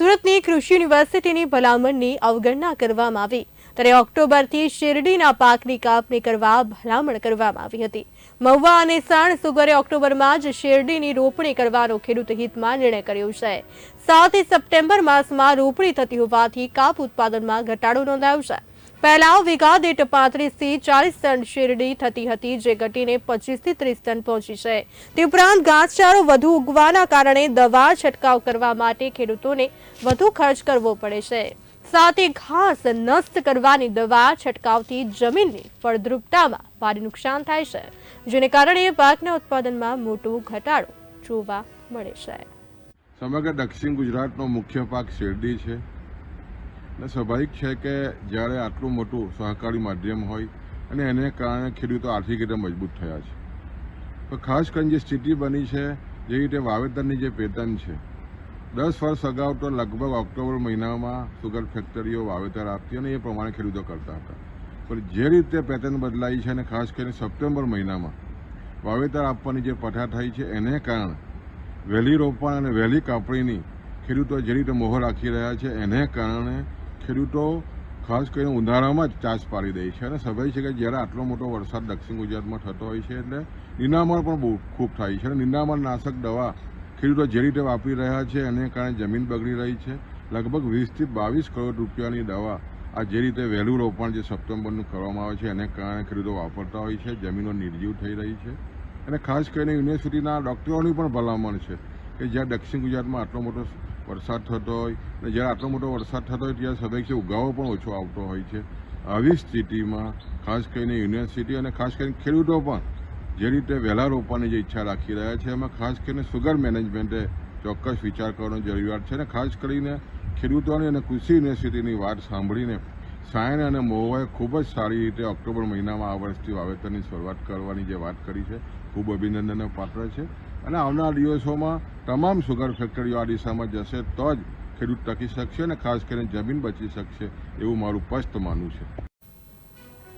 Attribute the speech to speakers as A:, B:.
A: સુરતની કૃષિ યુનિવર્સિટીની ભલામણની અવગણના કરવામાં આવી. ત્યારે ઓક્ટોબરથી શેરડીના પાકની કાપણી કરવા ભલામણ કરવામાં આવી હતી. મહુવા અને સાણ સુગરે ઓક્ટોબરમાં જ શેરડીની રોપણી કરવાનો ખેડૂત હિતમાં નિર્ણય કર્યો છે. સાત સપ્ટેમ્બર માસમાં રોપણી થતી હોવાથી કાપ ઉત્પાદનમાં ઘટાડો નોંધાયો છે. પહેલા વીઘા દીઠ પાંત્રીસથી ચાલીસ ટન શેરડી થતી હતી, જે ઘટીને પચીસથી ત્રીસ ટન પહોંચી છે. તે ઉપરાંત ઘાસચારો વધુ ઉગવાના કારણે દવા છંટકાવ કરવા માટે ખેડૂતોને વધુ ખર્ચ કરવો પડે છે. સાથે ઘાસ નષ્ટ કરવાની દવા છંટકાવથી જમીનની ફળદ્રુપતામાં ભારે નુકસાન થાય છે, જેને કારણે પાકના ઉત્પાદનમાં મોટો ઘટાડો જોવા મળે છે.
B: સમગ્ર દક્ષિણ ગુજરાતનો મુખ્ય પાક શેરડી છે. અને સ્વાભાવિક છે કે જ્યારે આટલું મોટું સહકારી માધ્યમ હોય અને એને કારણે ખેડૂતો આર્થિક રીતે મજબૂત થયા છે. તો ખાસ કરીને જે સ્થિતિ બની છે, જે રીતે વાવેતરની જે પેટર્ન છે, દસ વર્ષ અગાઉ તો લગભગ ઓક્ટોબર મહિનામાં સુગર ફેક્ટરીઓ વાવેતર આપતી અને એ પ્રમાણે ખેડૂતો કરતા હતા. પણ જે રીતે પેટર્ન બદલાઈ છે અને ખાસ કરીને સપ્ટેમ્બર મહિનામાં વાવેતર આપવાની જે પઠા થઈ છે, એને કારણે વહેલી રોપણ અને વહેલી કાપણીની ખેડૂતો જે રીતે મોહર રાખી રહ્યા છે, એને કારણે ખેડૂતો ખાસ કરીને ઉનાળામાં જ ચાસ પાડી દે છે. અને સ્વાભાવિક છે કે જ્યારે આટલો મોટો વરસાદ દક્ષિણ ગુજરાતમાં થતો હોય છે એટલે નિંદામણ પણ બહુ ખૂબ થાય છે. અને નિંદામણ નાશક દવા ખેડૂતો જે રીતે વાપરી રહ્યા છે એને કારણે જમીન બગડી રહી છે. લગભગ વીસથી બાવીસ કરોડ રૂપિયાની દવા આ જે રીતે વહેલું રોપણ જે સપ્ટેમ્બરનું કરવામાં આવે છે એને કારણે ખેડૂતો વાપરતા હોય છે. જમીનો નિર્જીવ થઈ રહી છે. અને ખાસ કરીને યુનિવર્સિટીના ડૉક્ટરોની પણ ભલામણ છે કે જ્યાં દક્ષિણ ગુજરાતમાં આટલો મોટો વરસાદ થતો હોય અને જ્યારે આટલો મોટો વરસાદ થતો હોય ત્યારે સ્વાભાવિક ઉગાવો પણ ઓછો આવતો હોય છે. આવી સ્થિતિમાં ખાસ કરીને યુનિવર્સિટી અને ખાસ કરીને ખેડૂતો પણ જે રીતે વહેલા રોપવાની જે ઈચ્છા રાખી રહ્યા છે, એમાં ખાસ કરીને સુગર મેનેજમેન્ટે ચોક્કસ વિચાર કરવાનો જરૂરિયાત છે અને ખાસ કરીને ખેડૂતોની અને કૃષિ યુનિવર્સિટીની વાત સાંભળીને સાયન અને મોવાએ ખૂબ જ સારી રીતે ઓક્ટોબર મહિનામાં આ વર્ષથી વાવેતરની શરૂઆત કરવાની જે વાત કરી છે, ખૂબ અભિનંદનને પાત્ર છે. અને આવનાર દિવસોમાં તમામ સુગર ફેક્ટરીઓ આ દિશામાં જશે તો જ ખેડૂત ટકી શકશે અને ખાસ કરીને જમીન બચી શકશે એવું મારું સ્પષ્ટ માનવું છે.